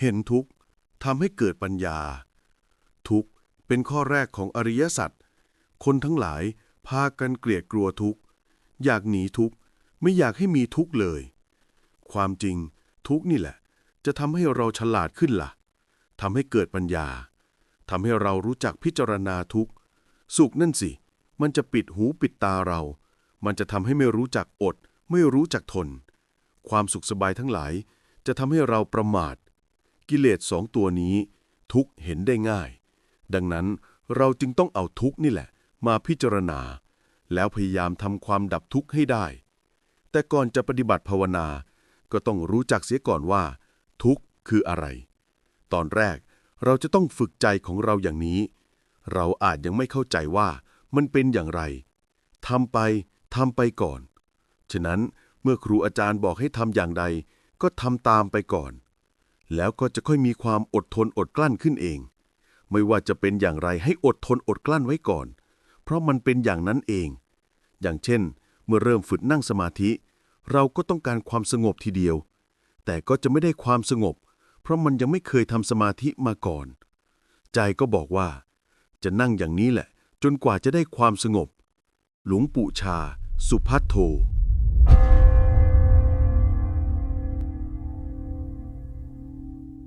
เห็นทุกข์ทำให้เกิดปัญญา ทุกข์เป็นข้อแรกของอริยสัจคนทั้งหลายพากันเกลียดกลัวทุกข์ อยากหนีทุกข์ ไม่อยากให้มีทุกข์เลย ความจริงทุกข์นี่แหละ จะทำให้เราฉลาดขึ้นล่ะทำให้เกิดปัญญาทำให้เรารู้จักพิจารณาทุกข์ สุขนั่นสิ มันจะปิดหูปิดตาเรา มันจะทำให้ไม่รู้จักอด ไม่รู้จักทน ความสุขสบายทั้งหลายจะทำให้เราประมาท กิเลสสองตัวนี้ ทุกเห็นได้ง่าย ดังนั้นเราจึงต้องเอาทุกนี่แหละ มาพิจารณา แล้วพยายามทำความดับทุกข์ให้ได้ แต่ก่อนจะปฏิบัติภาวนา ก็ต้องรู้จักเสียก่อนว่า ทุกข์คืออะไร ตอนแรกเราจะต้องฝึกใจของเราอย่างนี้ เราอาจยังไม่เข้าใจว่ามันเป็นอย่างไรทำไปทำไปก่อน ฉะนั้นเมื่อครูอาจารย์บอกให้ทำอย่างใด ก็ทำตามไปก่อน แล้วก็จะค่อยมีความอดทนอดกลั้นขึ้นเอง ไม่ว่าจะเป็นอย่างไรให้อดทนอดกลั้นไว้ก่อน เพราะมันเป็นอย่างนั้นเอง อย่างเช่น เมื่อเริ่มฝึกนั่งสมาธิ เราก็ต้องการความสงบทีเดียว แต่ก็จะไม่ได้ความสงบ เพราะมันยังไม่เคยทำสมาธิมาก่อน ใจก็บอกว่า จะนั่งอย่างนี้แหละ จนกว่าจะได้ความสงบ หลวงปู่ชา สุพัทโท